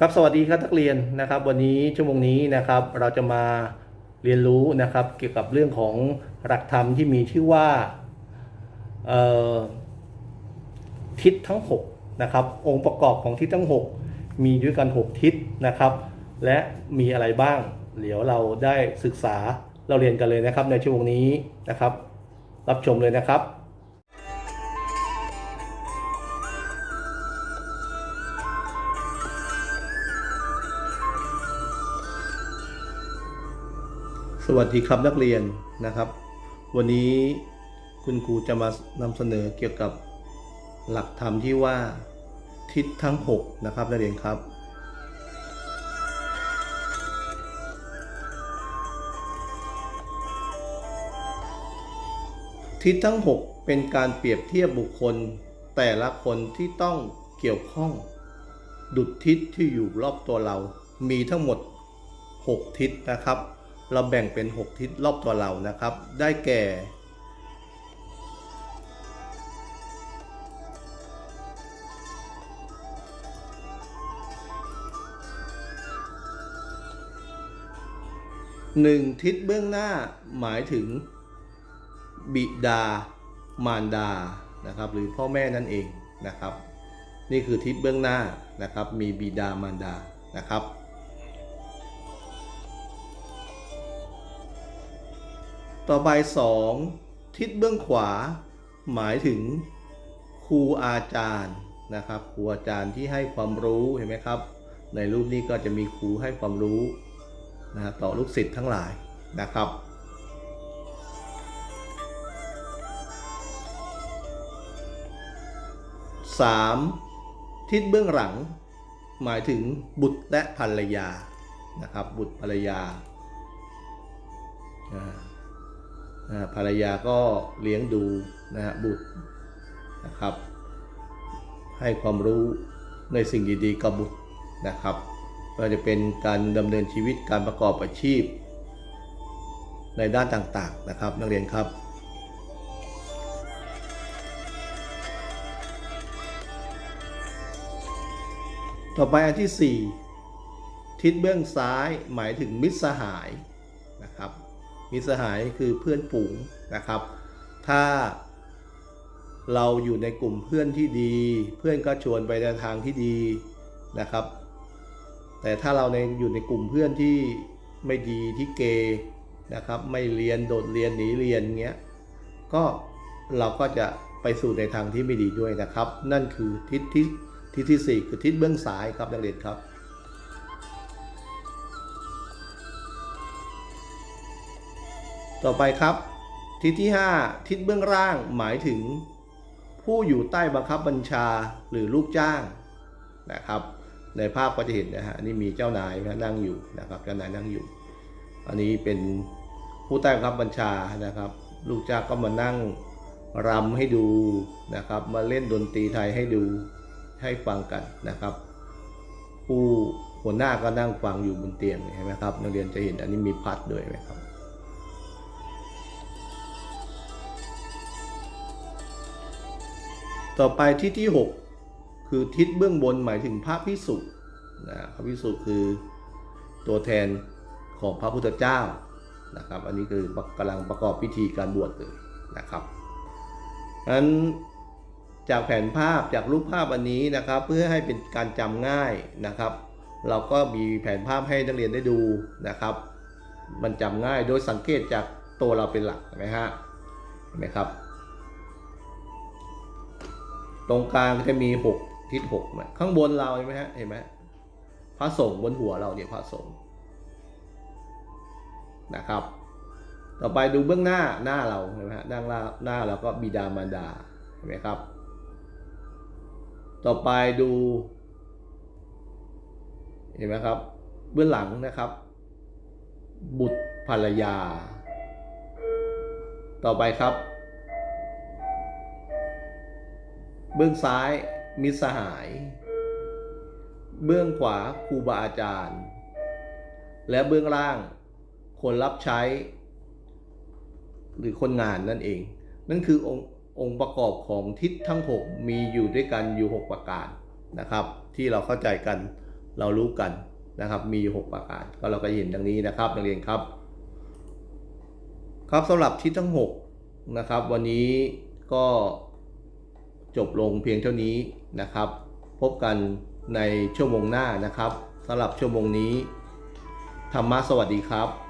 ครับสวัสดีครับนักเรียนนะครับ วันนี้ชั่วโมงนี้นะครับ เราจะมาเรียนรู้นะครับ เกี่ยวกับเรื่องของหลักธรรมที่มีชื่อว่าทิศทั้ง6นะครับ องค์ประกอบของทิศทั้ง 6 มีด้วยกัน 6 ทิศนะครับ และมีอะไรบ้าง เดี๋ยวเราได้ศึกษาเราเรียนกันเลยนะครับในชั่วโมงนี้นะครับ รับชมเลยนะครับ สวัสดีครับนักเรียนนะครับ วันนี้คุณครูจะมานำเสนอเกี่ยวกับหลักธรรมที่ว่าทิศทั้ง 6 นะครับนักเรียนครับ ทิศทั้ง 6 เป็นการเปรียบเทียบบุคคลแต่ละคนที่ต้องเกี่ยวข้อง ดุจทิศที่อยู่รอบตัวเรา มีทั้งหมด 6 ทิศนะครับ เราแบ่งเป็น 6 ทิศรอบตัวเรานะครับ ได้แก่ หนึ่งทิศเบื้องหน้าหมายถึง บิดา มารดานะครับ หรือพ่อแม่นั่นเองนะครับ นี่คือทิศเบื้องหน้านะครับ มีบิดามารดานะครับ ต่อไป 2 ทิศเบื้องขวา หมายถึงครูอาจารย์นะครับครูอาจารย์ที่ให้ความรู้เห็นไหมครับ ในรูปนี้ก็จะมีครูให้ความรู้นะต่อลูกศิษย์ทั้งหลายนะครับ 3. ทิศเบื้องหลัง หมายถึงบุตรและภรรยานะครับบุตรภรรยาอ่าอ่า ภรรยาก็เลี้ยงดูนะฮะบุตรนะครับ ให้ความรู้ในสิ่งดีๆกับบุตรนะครับก็จะเป็นการดำเนินชีวิตการประกอบอาชีพ ในด้านต่างๆนะครับ นักเรียนครับต่อไปอันที่ 4 ทิศเบื้องซ้ายหมายถึงมิตรสหายนะครับ มิตรสหายคือเพื่อนฝูงนะครับ ถ้าเราอยู่ในกลุ่มเพื่อนที่ดี เพื่อนก็ชวนไปในทางที่ดีนะครับ แต่ถ้าเราในอยู่ในกลุ่มเพื่อนที่ไม่ดีที่เกนะครับ ไม่เรียนโดดเรียนหนีเรียนเงี้ยก็เราก็จะไปสู่ในทางที่ไม่ดีด้วยนะครับ นั่นคือทิศที่ทิศที่สี่คือทิศเบื้องซ้ายครับนักเรียนครับ ต่อไปครับ ทิศที่ 5 ทิศเบื้องล่างหมายถึง ผู้อยู่ใต้บังคับบัญชาหรือลูกจ้างนะครับ ในภาพก็จะเห็นนะฮะนี่มีเจ้านายนะนั่งอยู่นะครับเจ้านายนั่งอยู่ อันนี้เป็นผู้ใต้บังคับบัญชานะครับ ลูกจ้างก็มานั่งรำให้ดูนะครับ มาเล่นดนตรีไทยให้ดูให้ฟังกันนะครับ ผู้หัวหน้าก็นั่งฟังอยู่บนเตียงเห็นไหมครับนักเรียนจะเห็นอันนี้มีพัดด้วยไหมครับ ต่อไปทิศที่ 6 คือทิศเบื้องบนหมายถึงพระพิสุนะพระพิสุคือตัวแทนของพระพุทธเจ้านะครับ อันนี้คือกำลังประกอบพิธีการบวชเลยนะครับนั้นจากแผนภาพจากรูปภาพอันนี้นะครับ เพื่อให้เป็นการจำง่ายนะครับ เราก็มีแผนภาพให้นักเรียนได้ดูนะครับ มันจำง่ายโดยสังเกตจากตัวเราเป็นหลักเห็นไหมฮะเห็นไหมครับ ตรงกลางก็จะมีหกทิศหกไหมข้างบนเราเห็นไหมฮะเห็นไหมพระสงฆ์บนหัวเราเนี่ยพระสงฆ์นะครับ ต่อไปดูเบื้องหน้าหน้าเราเห็นไหมฮะด้านหน้าหน้าเราก็บิดามารดาเห็นไหมครับ ต่อไปดู เห็นไหมครับ เบื้องหลังนะครับ บุตรภรรยา ต่อไปครับ เบื้องซ้ายมิสหาย เบื้องขวาครูบาอาจารย์ และเบื้องล่าง คนรับใช้ หรือคนงานนั่นเอง นั่นคือองค์องค์ประกอบของทิศทั้ง 6 มีอยู่ด้วยกันอยู่ 6 ประการนะครับ ที่เราเข้าใจกันเรารู้กันนะครับ มีอยู่หกประการ ก็เราก็เห็นดังนี้นะครับนักเรียนครับ ครับสำหรับทิศทั้ง 6 นะครับ วันนี้ก็ จบลงเพียงเท่านี้นะครับ พบกันในชั่วโมงหน้านะครับสำหรับชั่วโมงนี้ ธรรมะสวัสดีครับ